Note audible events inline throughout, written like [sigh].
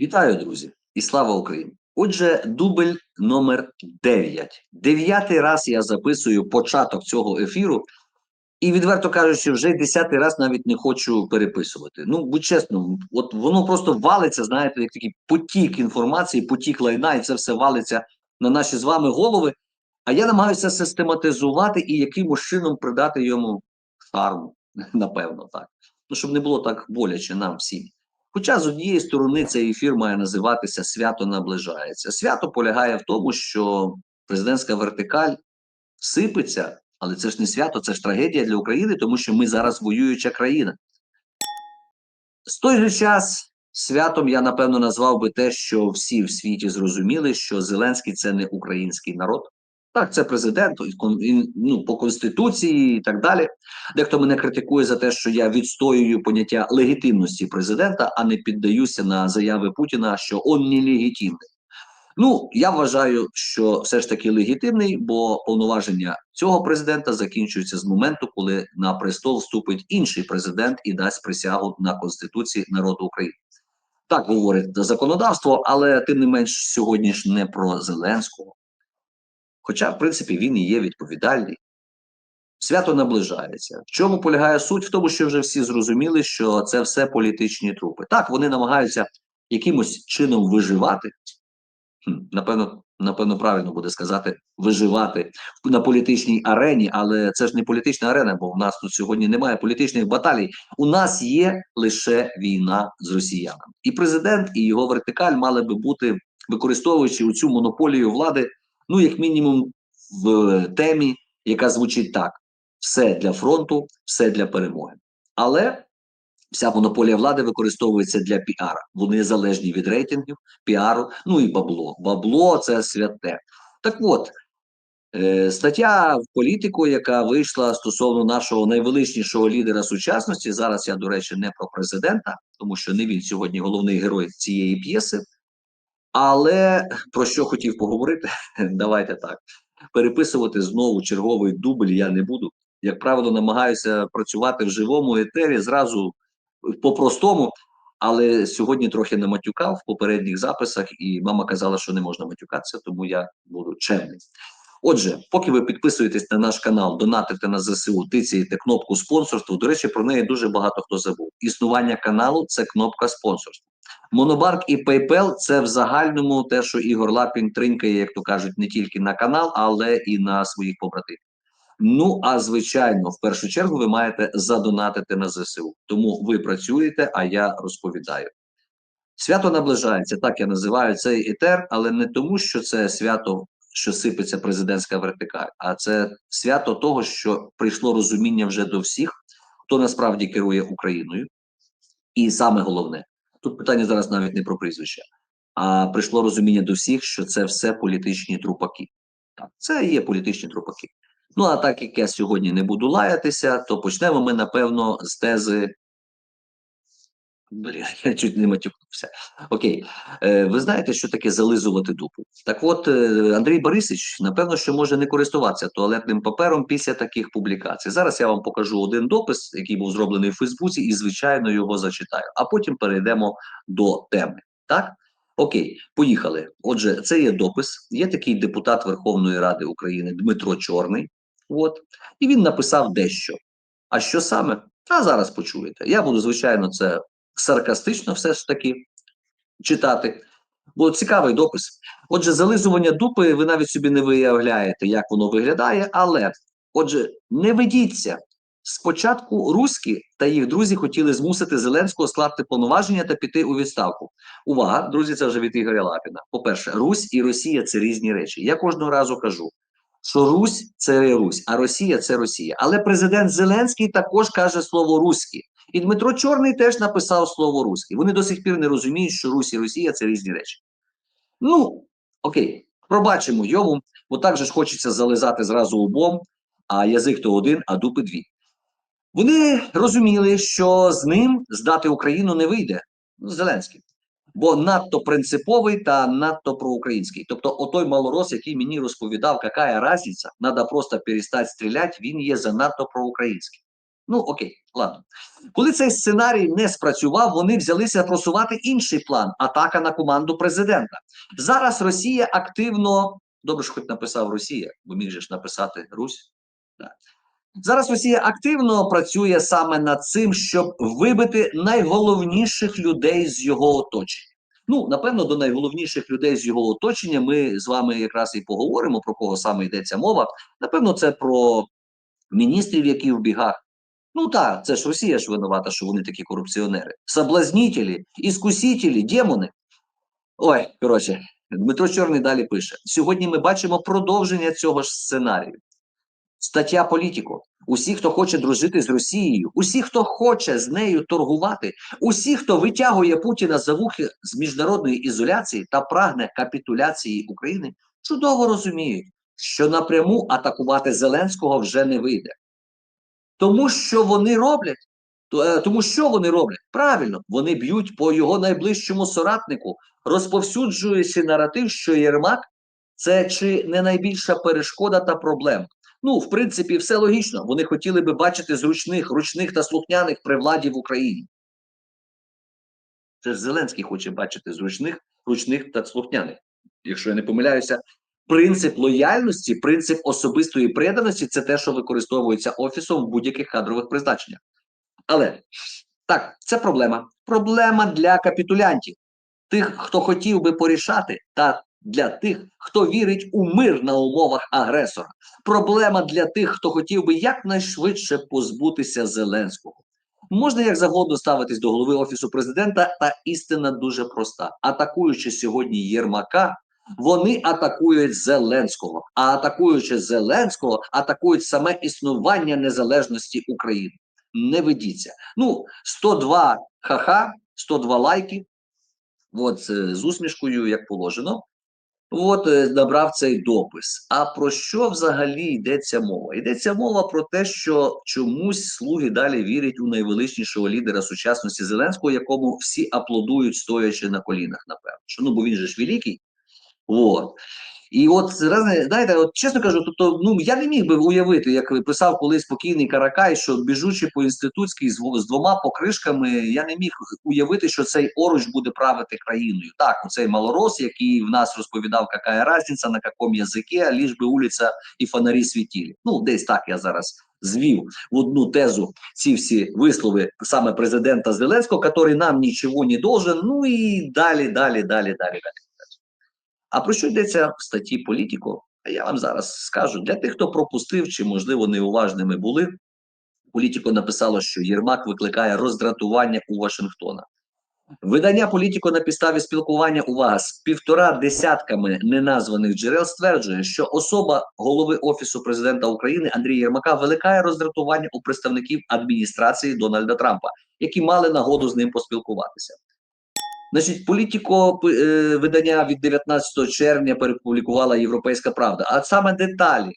Вітаю, друзі, і слава Україні! Отже, дубль номер 9. Дев'ятий раз я записую початок цього ефіру, і, відверто кажучи, вже десятий раз навіть не хочу переписувати. Ну, будь чесно, от воно просто валиться, знаєте, як такий потік інформації, потік лайна, і це все валиться на наші з вами голови. А я намагаюся систематизувати і якимось чином придати йому шарму, [laughs] напевно, так. Ну, щоб не було так боляче нам всім. Хоча з однієї сторони цей ефір має називатися Свято наближається. Свято полягає в тому, що президентська вертикаль сипеться, але це ж не свято, це ж трагедія для України, тому що ми зараз воююча країна. З той же час святом я напевно назвав би те, що всі в світі зрозуміли, що Зеленський це не український народ. Так, це президент він, ну, по конституції і так далі. Дехто мене критикує за те, що я відстоюю поняття легітимності президента, а не піддаюся на заяви Путіна, що он не легітимний. Ну, я вважаю, що все ж таки легітимний, бо повноваження цього президента закінчуються з моменту, коли на престол вступить інший президент і дасть присягу на Конституції народу України. Так говорить законодавство, але тим не менш сьогодні ж не про Зеленського. Хоча, в принципі, він і є відповідальний. Свято наближається. В чому полягає суть? В тому, що вже всі зрозуміли, що це все політичні трупи. Так, вони намагаються якимось чином виживати. Напевно, напевно, правильно буде сказати, виживати на політичній арені, але це ж не політична арена, бо в нас тут сьогодні немає політичних баталій. У нас є лише війна з росіянами. І президент, і його вертикаль мали би бути, використовуючи цю монополію влади ну, як мінімум, в темі, яка звучить так: все для фронту, все для перемоги. Але вся монополія влади використовується для піара. Вони залежні від рейтингів, піару, ну і бабло. Бабло це святе. Так от. Е, стаття в політику, яка вийшла стосовно нашого найвеличнішого лідера сучасності. Зараз я, до речі, не про президента, тому що не він сьогодні головний герой цієї п'єси. Але про що хотів поговорити? [laughs] Давайте так. Переписувати знову черговий дубль я не буду. Як правило, намагаюся працювати в живому етері зразу по-простому. Але сьогодні трохи наматюкав в попередніх записах, і мама казала, що не можна матюкатися, тому я буду чемний. Отже, поки ви підписуєтесь на наш канал, донатите на ЗСУ, тицяєте кнопку спонсорства. До речі, про неї дуже багато хто забув. Існування каналу це кнопка спонсорства. Монобанк і PayPal – це в загальному те, що Ігор Лапін тринькає, як то кажуть, не тільки на канал, але і на своїх побратимів. Ну а звичайно, в першу чергу, ви маєте задонатити на ЗСУ. Тому ви працюєте, а я розповідаю. Свято наближається, так я називаю цей етер, але не тому, що це свято, що сипеться президентська вертикаль, а це свято того, що прийшло розуміння вже до всіх, хто насправді керує Україною. І саме головне, Тут питання зараз навіть не про прізвище, а прийшло розуміння до всіх, що це все політичні трупаки. Так, Це є політичні трупаки. Ну, а так як я сьогодні не буду лаятися, то почнемо ми, напевно, з тези Блін, [laughs] я чуть не матюкнувся. Окей, е, ви знаєте, що таке зализувати дупу? Так от, е, Андрій Борисович, напевно, що може не користуватися туалетним папером після таких публікацій. Зараз я вам покажу один допис, який був зроблений в Фейсбуці, і, звичайно, його зачитаю. А потім перейдемо до теми. Так? Окей, поїхали. Отже, це є допис. Є такий депутат Верховної Ради України Дмитро Чорний. От, і він написав дещо. А що саме? А зараз почуєте. Я буду, звичайно, це саркастично все ж таки читати. Бо цікавий допис. Отже, зализування дупи, ви навіть собі не виявляєте, як воно виглядає, але отже, не ведіться. Спочатку руські та їх друзі хотіли змусити Зеленського скласти повноваження та піти у відставку. Увага, друзі, це вже від Ігоря Лапіна. По-перше, Русь і Росія це різні речі. Я кожного разу кажу, що Русь це Русь, а Росія це Росія. Але президент Зеленський також каже слово руський. І Дмитро Чорний теж написав слово руський. Вони до сих пір не розуміють, що Русь і Росія це різні речі. Ну, окей, пробачимо йому, бо так же ж хочеться зализати зразу обом, а язик то один, а дупи дві. Вони розуміли, що з ним здати Україну не вийде. Ну, Зеленський. Бо надто принциповий та надто проукраїнський. Тобто, отой малорос, який мені розповідав, яка різниця, треба просто перестати стріляти, він є занадто проукраїнський. Ну окей. Ладно. Коли цей сценарій не спрацював, вони взялися просувати інший план атака на команду президента. Зараз Росія активно. Добре, що хоч написав Росія, бо міг же ж написати Русь. Да. Зараз Росія активно працює саме над цим, щоб вибити найголовніших людей з його оточення. Ну, напевно, до найголовніших людей з його оточення ми з вами якраз і поговоримо, про кого саме йдеться мова. Напевно, це про міністрів, які в бігах. Ну так, це ж Росія ж винувата, що вони такі корупціонери. Соблазнітелі, іскусителі, демони. Ой, коротше, Дмитро Чорний далі пише: сьогодні ми бачимо продовження цього ж сценарію. Стаття політико. Усі, хто хоче дружити з Росією, усі, хто хоче з нею торгувати, усі, хто витягує Путіна за вухи з міжнародної ізоляції та прагне капітуляції України, чудово розуміють, що напряму атакувати Зеленського вже не вийде. Тому що вони роблять, е, тому що вони роблять? Правильно, вони б'ють по його найближчому соратнику, розповсюджуючи наратив, що Єрмак це чи не найбільша перешкода та проблема. Ну, в принципі, все логічно. Вони хотіли би бачити зручних, ручних та слухняних при владі в Україні. Це ж Зеленський хоче бачити зручних, ручних та слухняних. Якщо я не помиляюся, принцип лояльності, принцип особистої преданості це те, що використовується офісом в будь-яких кадрових призначеннях. Але так, це проблема. Проблема для капітулянтів, тих, хто хотів би порішати, та для тих, хто вірить у мир на умовах агресора. Проблема для тих, хто хотів би якнайшвидше позбутися Зеленського. Можна як завгодно ставитись до голови офісу президента, та істина дуже проста. Атакуючи сьогодні Єрмака, вони атакують Зеленського. А атакуючи Зеленського, атакують саме існування незалежності України. Не ведіться. Ну, 102 ха-ха, 102 лайки. От е, з усмішкою, як положено. От е, набрав цей допис. А про що взагалі йдеться мова? Йдеться мова про те, що чомусь слуги далі вірять у найвеличнішого лідера сучасності Зеленського, якому всі аплодують, стоячи на колінах, напевно. Ну бо він же ж великий. От. І от знаєте, от чесно кажу, тобто, ну я не міг би уявити, як писав колись спокійний Каракай, що біжучи по інститутській з, з двома покришками, я не міг уявити, що цей оруч буде правити країною. Так, оцей малорос, який в нас розповідав, яка різниця, на якому язикі, ліж би вулиця і фонарі світілі. Ну, десь так я зараз звів в одну тезу ці всі вислови саме президента Зеленського, який нам нічого не должен. Ну і далі, далі, далі, далі, далі. А про що йдеться в статті Політіко? А я вам зараз скажу для тих, хто пропустив чи, можливо, неуважними були. Політіко написало, що Єрмак викликає роздратування у Вашингтона. Видання Політіко на підставі спілкування увага з півтора десятками неназваних джерел стверджує, що особа голови Офісу президента України Андрія Єрмака викликає роздратування у представників адміністрації Дональда Трампа, які мали нагоду з ним поспілкуватися. Значить, політико е, видання від 19 червня перепублікувала Європейська Правда. А саме деталі.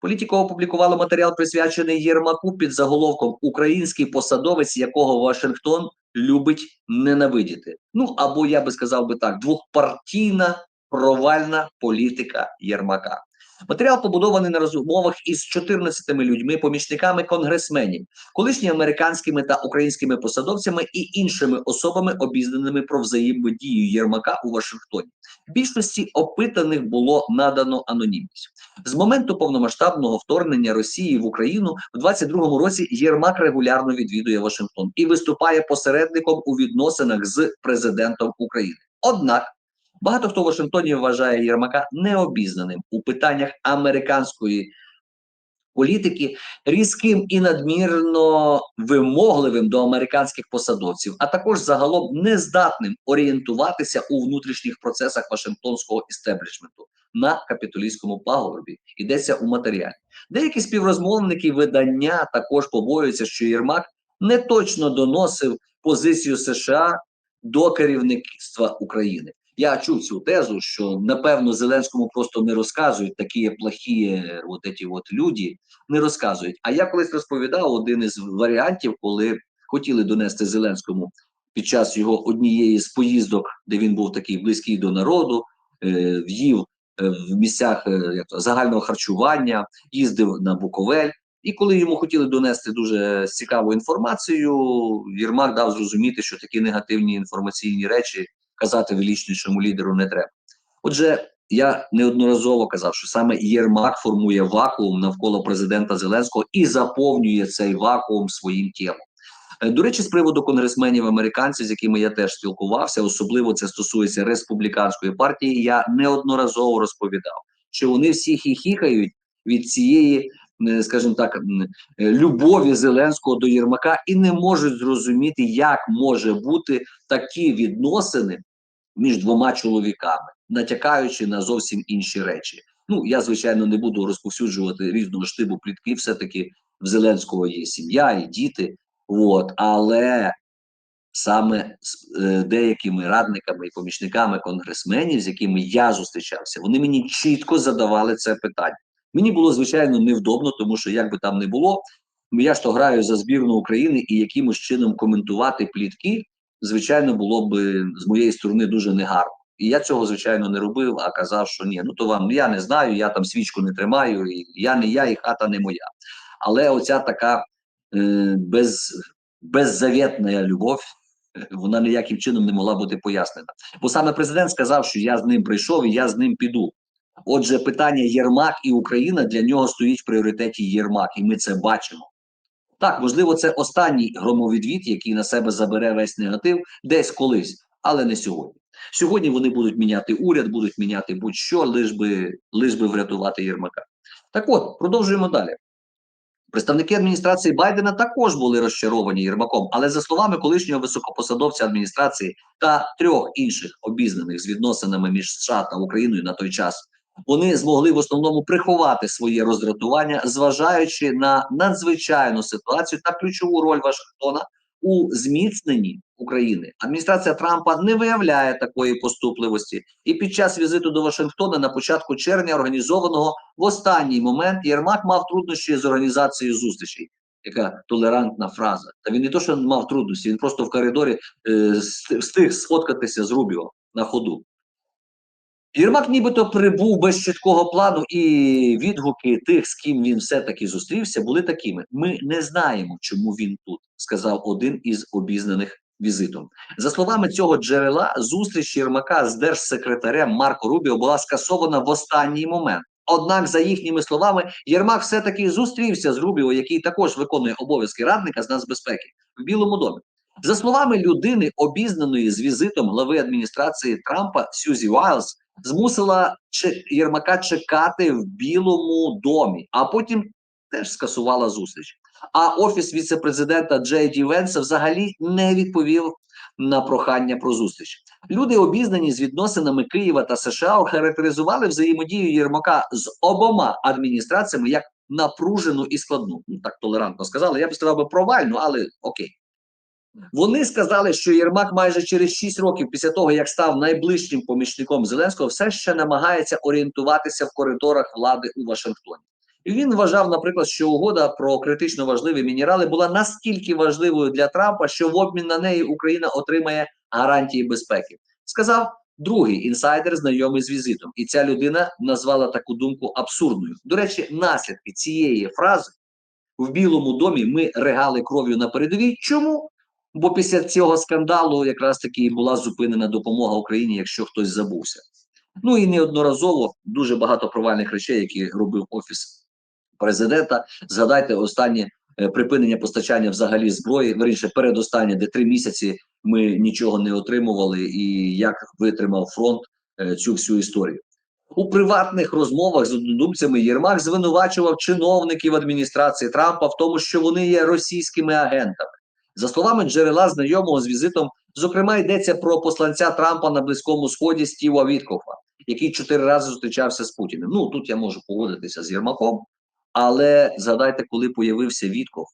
Політико опублікувало матеріал, присвячений Єрмаку під заголовком Український посадовець, якого Вашингтон любить ненавидіти. Ну або я би сказав би так: двохпартійна провальна політика Єрмака. Матеріал побудований на розмовах із 14 людьми, помічниками конгресменів, колишніми американськими та українськими посадовцями і іншими особами, обізнаними про взаємодію Єрмака у Вашингтоні. Більшості опитаних було надано анонімність з моменту повномасштабного вторгнення Росії в Україну в 22-му році. Єрмак регулярно відвідує Вашингтон і виступає посередником у відносинах з президентом України. Однак Багато хто в Вашингтоні вважає Єрмака необізнаним у питаннях американської політики, різким і надмірно вимогливим до американських посадовців, а також загалом нездатним орієнтуватися у внутрішніх процесах Вашингтонського істеблішменту на капітолійському пагорбі. Йдеться у матеріалі. Деякі співрозмовники видання також побоюються, що Єрмак не точно доносив позицію США до керівництва України. Я чув цю тезу, що напевно Зеленському просто не розказують такі плохі от ці от люди, не розказують. А я колись розповідав один із варіантів, коли хотіли донести Зеленському під час його однієї з поїздок, де він був такий близький до народу, е, в'їв е, в місцях е, як то, загального харчування, їздив на Буковель. І коли йому хотіли донести дуже цікаву інформацію, Єрмак дав зрозуміти, що такі негативні інформаційні речі казати величнішому лідеру не треба. Отже, я неодноразово казав, що саме Єрмак формує вакуум навколо президента Зеленського і заповнює цей вакуум своїм тілом. Е, До речі, з приводу конгресменів американців, з якими я теж спілкувався, особливо це стосується республіканської партії. Я неодноразово розповідав, що вони всі хіхікають від цієї, скажімо так, е, любові Зеленського до Єрмака і не можуть зрозуміти, як може бути такі відносини між двома чоловіками, натякаючи на зовсім інші речі. Ну я звичайно не буду розповсюджувати різного штибу плітки. Все таки в Зеленського є сім'я і діти. От, але саме з е, деякими радниками і помічниками конгресменів, з якими я зустрічався, вони мені чітко задавали це питання. Мені було звичайно невдобно, тому що як би там не було, я ж то граю за збірну України і якимось чином коментувати плітки, звичайно, було б з моєї сторони дуже негарно. І я цього звичайно не робив, а казав, що ні, ну то вам я не знаю, я там свічку не тримаю, і я не я, і хата не моя. Але оця така е, без, беззавітна любов, е, вона ніяким чином не могла бути пояснена. Бо саме президент сказав, що я з ним прийшов і я з ним піду. Отже, питання Єрмак і Україна для нього стоїть в пріоритеті Єрмак, і ми це бачимо. Так, можливо, це останній громовідвід, який на себе забере весь негатив десь колись, але не сьогодні. Сьогодні вони будуть міняти уряд, будуть міняти будь-що, лиш би, лиш би врятувати Єрмака. Так от, продовжуємо далі. Представники адміністрації Байдена також були розчаровані Єрмаком, але за словами колишнього високопосадовця адміністрації та трьох інших обізнаних з відносинами між США та Україною на той час, вони змогли в основному приховати своє роздратування, зважаючи на надзвичайну ситуацію та ключову роль Вашингтона у зміцненні України. Адміністрація Трампа не виявляє такої поступливості, і під час візиту до Вашингтона на початку червня, організованого в останній момент, Єрмак мав труднощі з організацією зустрічей. Яка толерантна фраза? Та він не то, що мав трудності, він просто в коридорі е, встиг сфоткатися з Рубіо на ходу. Єрмак нібито прибув без чіткого плану, і відгуки тих, з ким він все-таки зустрівся, були такими: ми не знаємо, чому він тут, сказав один із обізнаних візитом. За словами цього джерела, зустріч Єрмака з держсекретарем Марко Рубіо була скасована в останній момент. Однак, за їхніми словами, Єрмак все-таки зустрівся з Рубіо, який також виконує обов'язки радника з нацбезпеки в Білому домі. За словами людини, обізнаної з візитом глави адміністрації Трампа Сюзі Вайлз, змусила Єрмака чекати в Білому домі, а потім теж скасувала зустріч. А офіс віце-президента Джей Ді Венса взагалі не відповів на прохання про зустріч. Люди, обізнані з відносинами Києва та США, охарактеризували взаємодію Єрмака з обома адміністраціями як напружену і складну. Ну так толерантно сказали. Я б сказав би провальну, але окей. Вони сказали, що Єрмак майже через 6 років після того, як став найближчим помічником Зеленського, все ще намагається орієнтуватися в коридорах влади у Вашингтоні. І він вважав, наприклад, що угода про критично важливі мінерали була настільки важливою для Трампа, що в обмін на неї Україна отримає гарантії безпеки. Сказав другий інсайдер, знайомий з візитом, і ця людина назвала таку думку абсурдною. До речі, наслідки цієї фрази в Білому домі ми регали кров'ю на передовій. Чому? Бо після цього скандалу якраз таки була зупинена допомога Україні, якщо хтось забувся. Ну і неодноразово дуже багато провальних речей, які робив офіс президента. Згадайте останнє е, припинення постачання взагалі зброї. Верніше, передостаннє, де три місяці ми нічого не отримували, і як витримав фронт е, цю всю історію. У приватних розмовах з однодумцями Єрмак звинувачував чиновників адміністрації Трампа в тому, що вони є російськими агентами. За словами джерела знайомого з візитом, зокрема йдеться про посланця Трампа на Близькому Сході Стіва Віткофа, який чотири рази зустрічався з Путіним. Ну тут я можу погодитися з Єрмаком, але згадайте, коли появився Вітков.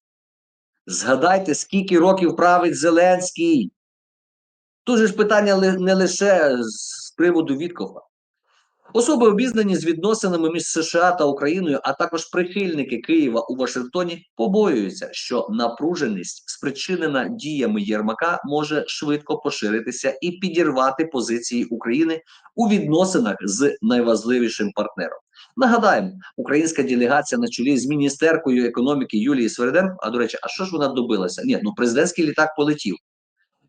Згадайте, скільки років править Зеленський. Тут же ж питання не лише з приводу Віткофа. Особи обізнані з відносинами між США та Україною, а також прихильники Києва у Вашингтоні, побоюються, що напруженість, спричинена діями Єрмака, може швидко поширитися і підірвати позиції України у відносинах з найважливішим партнером. Нагадаємо, українська делегація на чолі з міністеркою економіки Юлії Свериденко. А до речі, а що ж вона добилася? Ні, ну президентський літак полетів.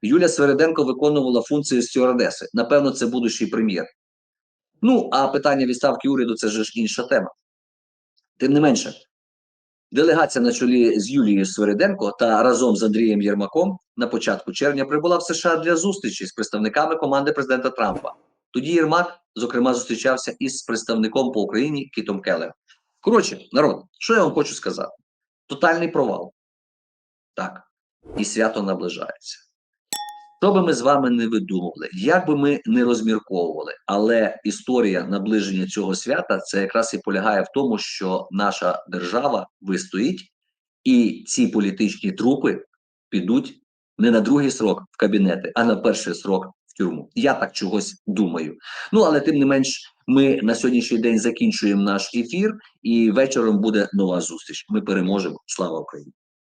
Юлія Свериденко виконувала функцію стюардеси. Напевно, це будущий прем'єр. Ну, а питання відставки уряду це ж інша тема. Тим не менше, делегація на чолі з Юлією Свериденко та разом з Андрієм Єрмаком на початку червня прибула в США для зустрічі з представниками команди президента Трампа. Тоді Єрмак, зокрема, зустрічався із представником по Україні Кітом Келлером. Коротше, народ, що я вам хочу сказати? Тотальний провал. Так, і свято наближається. Що би ми з вами не видумували, як би ми не розмірковували, але історія наближення цього свята це якраз і полягає в тому, що наша держава вистоїть, і ці політичні трупи підуть не на другий срок в кабінети, а на перший срок в тюрму. Я так чогось думаю. Ну але тим не менш, ми на сьогоднішній день закінчуємо наш ефір, і вечором буде нова зустріч. Ми переможемо. Слава Україні!